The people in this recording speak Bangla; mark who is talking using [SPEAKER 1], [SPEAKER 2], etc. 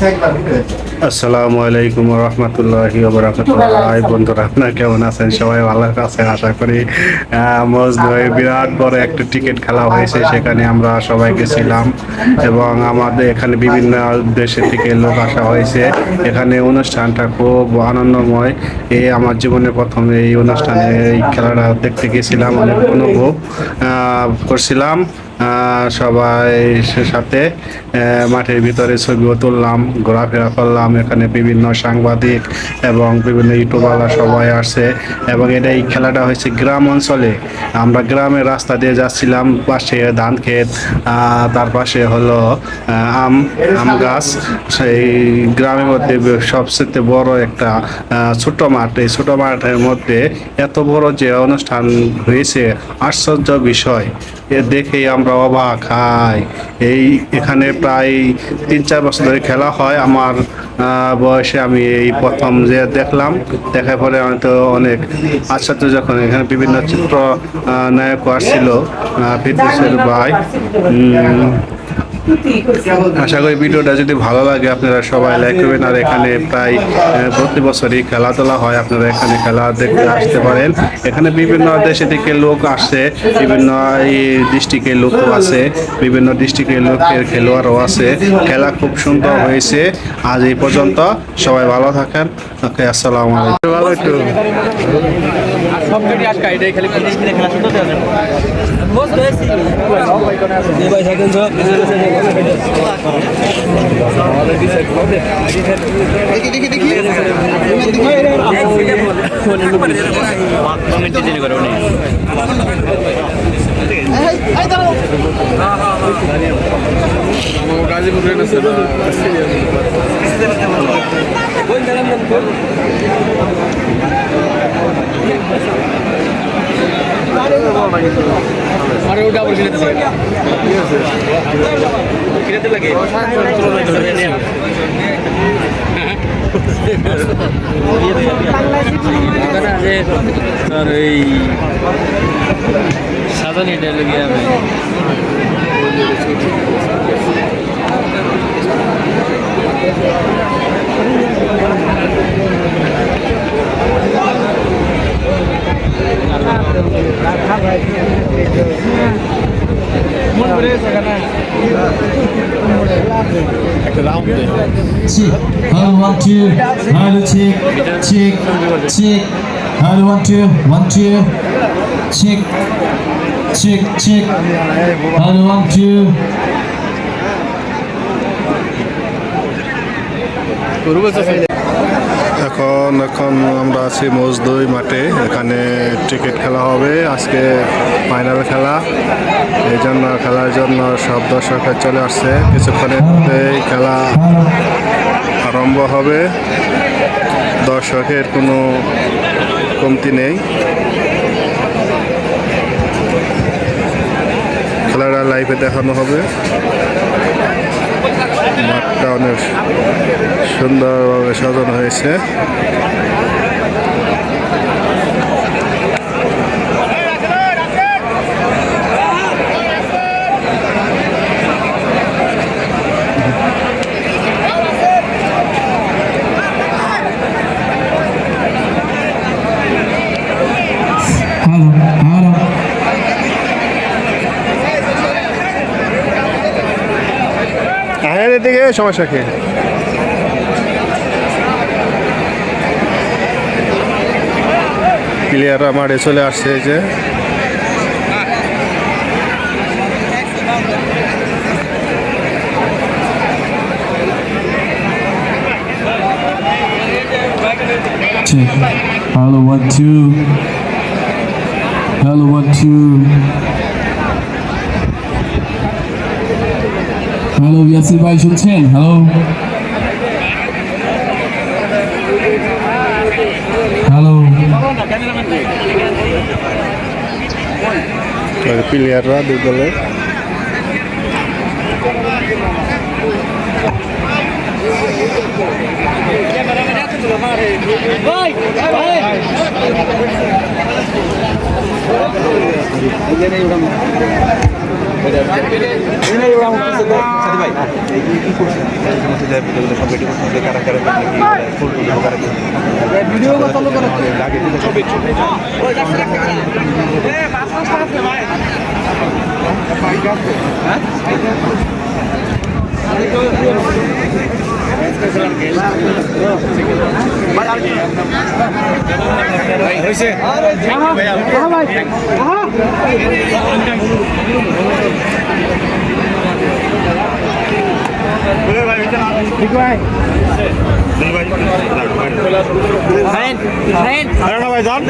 [SPEAKER 1] আসসালামু আলাইকুম রহমতুল্লাহি বারাকাতুহ। বন্ধুরা আপনারা কেমন আছেন? সবাই ভালো আছেন আশা করি। মজনুয়ে বিরাট বড় একটা টিকিট খেলা হয়েছে সেখানে আমরা সবাই গেছিলাম এবং আমাদের এখানে বিভিন্ন দেশে থেকে লোক আসা হয়েছে। এখানে অনুষ্ঠানটা খুব আনন্দময়। এই আমার জীবনে প্রথম এই অনুষ্ঠানে এই খেলাটা দেখতে গেছিলাম অনেক অনুভব করছিলাম। সবাই সাথে মাঠের ভিতরে ছবিও তুললাম, ঘোরাফেরা করলাম, এখানে বিভিন্ন সাংবাদিক এবং বিভিন্ন ইউটিউবাররা সবাই আসছে এবং এটা এই খেলাটা হয়েছে গ্রাম অঞ্চলে। আমরা গ্রামের রাস্তা দিয়ে যাচ্ছিলাম, পাশে ধান ক্ষেত তার পাশে হলো আম আম গাছ। সেই গ্রামের মধ্যে সবচেয়ে বড় একটা ছোট মাঠ। এই ছোট মাঠের মধ্যে এত বড় যে অনুষ্ঠান হয়েছে, আশ্চর্য বিষয়। এ দেখেই আমরা অবাক হাই এই এখানে প্রায় তিন চার বছর ধরে খেলা হয়। আমার বয়সে আমি এই প্রথম যে দেখলাম, দেখার পরে আমি তো অনেক আশ্চর্য যখন এখানে বিভিন্ন চিত্র নায়ক আসছিল ফিরদৌসের ভাই। আশা করি ভিডিওটা যদি ভালো লাগে, আপনারা সবাই লাইক করবেন। আর এখানে প্রায় প্রতি বছরই খেলাধুলা হয়। আপনারা এখানে খেলা দেখতে আসতে পারেন। এখানে বিভিন্ন দেশে থেকে লোক আসে, বিভিন্ন ডিস্ট্রিক্টের লোক আছে, বিভিন্ন ডিস্ট্রিক্টের লোকের খেলোয়াড়ও আছে। খেলা খুব সুন্দর হয়েছে। আজ এই পর্যন্ত সবাই ভালো থাকেন। ওকে, আসসালামু আলাইকুম। সব
[SPEAKER 2] যদি আজকে এটাই
[SPEAKER 3] খালি খেলে শুনতে
[SPEAKER 2] করে উনি আরে ওটা আবার কিনেতে লাগে। কিনেতে লাগে? আর এই লেগে আমি Cheek. Hello, one, two. Hello, cheek. Cheek. Cheek. Hello, one, two. One, two. Cheek. Cheek. Cheek. Hello, one, two.
[SPEAKER 1] এখন এখন আমরা আছি মজদুই মাঠে। এখানে ক্রিকেট খেলা হবে। আজকে ফাইনাল খেলা। এই জন্য খেলার জন্য সব দর্শকের চলে আসছে। কিছুক্ষণের মধ্যেই খেলা আরম্ভ হবে। দর্শকের কোনো কমতি নেই। খেলাটা লাইভে দেখানো হবে। মাঠটা অনেক সুন্দরভাবে সাজানো হয়েছে
[SPEAKER 2] Hello. Hello.
[SPEAKER 1] হ্যাঁ এদিকে সমস্যা কি প্লেয়াররা মাঠে চলে আসছে যে
[SPEAKER 2] Hello, one, two. Hello, one, two. Hello Yasir ভাই শুনছেন? হ্যালো হ্যালো
[SPEAKER 1] প্লেয়াররা দুই দলে
[SPEAKER 3] Ini yang orang কী করছে মধ্যে যায় ভিডিওগুলো সব রেডি করতে হবে কারা কারা করতে কি ফুল টুল কারা ভিডিও চালু করা লাগে সব হয়েছে ভাই ভাই।
[SPEAKER 2] যান।